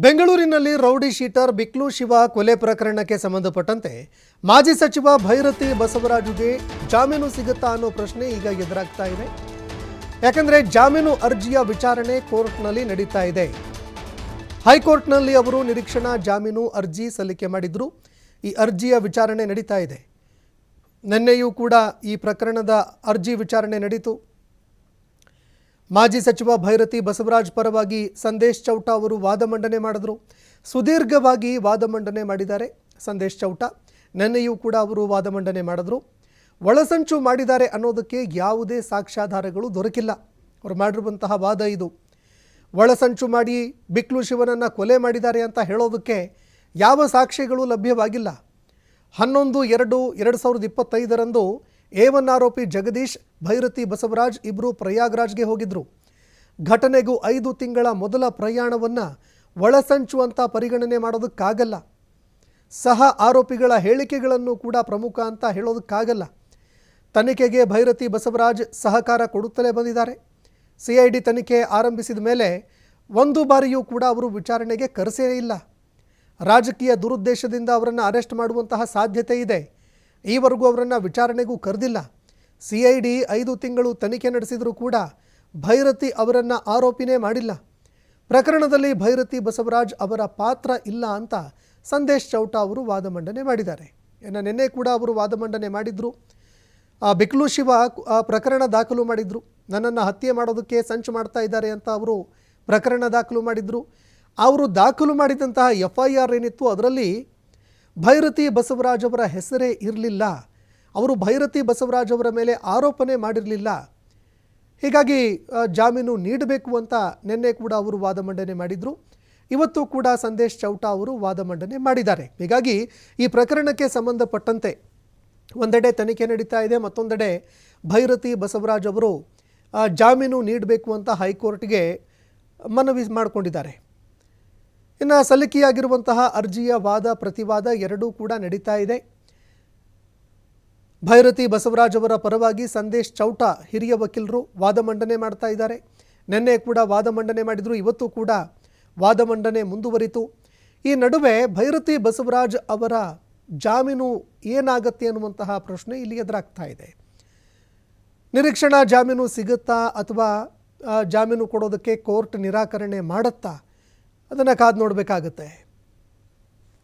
ಬೆಂಗಳೂರಿನಲ್ಲಿ rowdy sheeter ಬಿಕ್ಲು Shiva ಕೊಲೆ ಪ್ರಕರಣಕ್ಕೆ ಸಂಬಂಧಪಟ್ಟಂತೆ ಮಾಜಿ ಸಚಿವ ಭೈರತಿ ಬಸವರಾಜುಗೆ ಜಾಮೀನು ಸಿಗುತ್ತಾ ಅನ್ನೋ ಪ್ರಶ್ನೆ ಈಗ ಎದುರಾಗ್ತಾ ಇದೆ. ಯಾಕಂದ್ರೆ ಜಾಮೀನು ಅರ್ಜಿಯ ವಿಚಾರಣೆ ಕೋರ್ಟ್ನಲ್ಲಿ ನಡೀತಾ ಇದೆ. ಹೈಕೋರ್ಟ್ನಲ್ಲಿ ಅವರು ನಿರೀಕ್ಷಣಾ ಜಾಮೀನು ಅರ್ಜಿ ಸಲ್ಲಿಕೆ ಮಾಡಿದ್ರು. ಈ ಅರ್ಜಿಯ ವಿಚಾರಣೆ ನಡೀತಾ ಇದೆ. ನಿನ್ನೆಯೂ ಕೂಡ ಈ ಪ್ರಕರಣದ ಅರ್ಜಿ ವಿಚಾರಣೆ ನಡೀತು. ಮಾಜಿ ಸಚಿವ ಭೈರತಿ ಬಸವರಾಜ್ ಪರವಾಗಿ ಸಂದೇಶ್ ಚೌಟ ಅವರು ವಾದ ಮಂಡನೆ ಮಾಡಿದ್ರು. ಸುದೀರ್ಘವಾಗಿ ವಾದ ಮಂಡನೆ ಮಾಡಿದ್ದಾರೆ ಸಂದೇಶ್ ಚೌಟ. ನಿನ್ನೆಯೂ ಕೂಡ ಅವರು ವಾದ ಮಂಡನೆ ಮಾಡಿದ್ರು. ಒಳಸಂಚು ಮಾಡಿದ್ದಾರೆ ಅನ್ನೋದಕ್ಕೆ ಯಾವುದೇ ಸಾಕ್ಷ್ಯಾಧಾರಗಳು ದೊರಕಿಲ್ಲ. ಅವರು ಮಾಡಿರುವಂತಹ ವಾದ ಇದು. ಒಳಸಂಚು ಮಾಡಿ ಬಿಕ್ಲು ಶಿವನನ್ನು ಕೊಲೆ ಮಾಡಿದ್ದಾರೆ ಅಂತ ಹೇಳೋದಕ್ಕೆ ಯಾವ ಸಾಕ್ಷ್ಯಗಳು ಲಭ್ಯವಾಗಿಲ್ಲ. ಹನ್ನೊಂದು, ಎರಡು ಎರಡು ಸಾವಿರದ ಇಪ್ಪತ್ತೈದರಂದು ಎ ಆರೋಪಿ ಜಗದೀಶ್, ಭೈರತಿ ಬಸವರಾಜ್ ಇಬ್ಬರು ಪ್ರಯಾಗ್ರಾಜ್ಗೆ ಹೋಗಿದ್ರು. ಘಟನೆಗೂ ಐದು ತಿಂಗಳ ಮೊದಲ ಪ್ರಯಾಣವನ್ನು ಒಳಸಂಚು ಅಂತ ಪರಿಗಣನೆ ಮಾಡೋದಕ್ಕಾಗಲ್ಲ. ಸಹ ಆರೋಪಿಗಳ ಹೇಳಿಕೆಗಳನ್ನು ಕೂಡ ಪ್ರಮುಖ ಅಂತ ಹೇಳೋದಕ್ಕಾಗಲ್ಲ. ತನಿಖೆಗೆ ಭೈರತಿ ಬಸವರಾಜ್ ಸಹಕಾರ ಕೊಡುತ್ತಲೇ ಬಂದಿದ್ದಾರೆ. ಸಿ ಐ ಡಿ ತನಿಖೆ ಆರಂಭಿಸಿದ ಮೇಲೆ ಒಂದು ಬಾರಿಯೂ ಕೂಡ ಅವರು ವಿಚಾರಣೆಗೆ ಕರೆಸೇ ಇಲ್ಲ. ರಾಜಕೀಯ ದುರುದ್ದೇಶದಿಂದ ಅವರನ್ನು ಅರೆಸ್ಟ್ ಮಾಡುವಂತಹ ಸಾಧ್ಯತೆ ಇದೆ. ಈವರೆಗೂ ಅವರನ್ನು ವಿಚಾರಣೆಗೂ ಕರೆದಿಲ್ಲ. ಸಿ ಐ ಡಿ ಐದು ತಿಂಗಳು ತನಿಖೆ ನಡೆಸಿದರೂ ಕೂಡ ಭೈರತಿ ಅವರನ್ನು ಆರೋಪಿನೇ ಮಾಡಿಲ್ಲ. ಪ್ರಕರಣದಲ್ಲಿ ಭೈರತಿ ಬಸವರಾಜ್ ಅವರ ಪಾತ್ರ ಇಲ್ಲ ಅಂತ ಸಂದೇಶ್ ಚೌಟ ಅವರು ವಾದ ಮಂಡನೆ ಮಾಡಿದ್ದಾರೆ. ಇನ್ನು ನಿನ್ನೆ ಕೂಡ ಅವರು ವಾದ ಮಂಡನೆ ಮಾಡಿದ್ರು. ಬಿಕ್ಲು ಶಿವ ಪ್ರಕರಣ ದಾಖಲು ಮಾಡಿದ್ರು. ನನ್ನನ್ನು ಹತ್ಯೆ ಮಾಡೋದಕ್ಕೆ ಸಂಚು ಮಾಡ್ತಾ ಇದ್ದಾರೆ ಅಂತ ಅವರು ಪ್ರಕರಣ ದಾಖಲು ಮಾಡಿದ್ರು. ಅವರು ದಾಖಲು ಮಾಡಿದಂತಹ ಎಫ್ ಐ ಆರ್ ಏನಿತ್ತು ಅದರಲ್ಲಿ ಭೈರತಿ ಬಸವರಾಜ್ ಅವರ ಹೆಸರೇ ಇರಲಿಲ್ಲ. ಅವರು ಭೈರತಿ ಬಸವರಾಜ್ ಅವರ ಮೇಲೆ ಆರೋಪನೆ ಮಾಡಿರಲಿಲ್ಲ. ಹೀಗಾಗಿ ಜಾಮೀನು ನೀಡಬೇಕು ಅಂತ ನಿನ್ನೆ ಕೂಡ ಅವರು ವಾದ ಮಂಡನೆ ಮಾಡಿದರು. ಇವತ್ತು ಕೂಡ ಸಂದೇಶ್ ಚೌಟ ಅವರು ವಾದ ಮಂಡನೆ ಮಾಡಿದ್ದಾರೆ. ಹೀಗಾಗಿ, ಈ ಪ್ರಕರಣಕ್ಕೆ ಸಂಬಂಧಪಟ್ಟಂತೆ ಒಂದೆಡೆ ತನಿಖೆ ನಡೀತಾ ಇದೆ, ಮತ್ತೊಂದೆಡೆ ಭೈರತಿ ಬಸವರಾಜ್ ಅವರು ಜಾಮೀನು ನೀಡಬೇಕು ಅಂತ ಹೈಕೋರ್ಟ್ಗೆ ಮನವಿ ಮಾಡಿಕೊಂಡಿದ್ದಾರೆ. ಇನ್ನು ಸಲ್ಲಿಕೆಯಾಗಿರುವಂತಹ ಅರ್ಜಿಯ ವಾದ ಪ್ರತಿವಾದ ಎರಡೂ ಕೂಡ ನಡೀತಾ ಇದೆ. ಭೈರತಿ ಬಸವರಾಜ್ ಅವರ ಪರವಾಗಿ ಸಂದೇಶ್ ಚೌಟ ಹಿರಿಯ ವಕೀಲರು ವಾದ ಮಂಡನೆ ಮಾಡ್ತಾ ಇದ್ದಾರೆ. ನಿನ್ನೆ ಕೂಡ ವಾದ ಮಂಡನೆ ಮಾಡಿದರು, ಇವತ್ತು ಕೂಡ ವಾದ ಮಂಡನೆ ಮುಂದುವರಿತು. ಈ ನಡುವೆ ಭೈರತಿ ಬಸವರಾಜ್ ಅವರ ಜಾಮೀನು ಏನಾಗತ್ತೆ ಅನ್ನುವಂತಹ ಪ್ರಶ್ನೆ ಇಲ್ಲಿ ಎದುರಾಗ್ತಾ ಇದೆ. ನಿರೀಕ್ಷಣಾ ಜಾಮೀನು ಸಿಗುತ್ತಾ ಅಥವಾ ಜಾಮೀನು ಕೊಡೋದಕ್ಕೆ ಕೋರ್ಟ್ ನಿರಾಕರಣೆ ಮಾಡುತ್ತಾ ಅದನ್ನು ಕಾದು ನೋಡಬೇಕಾಗತ್ತೆ.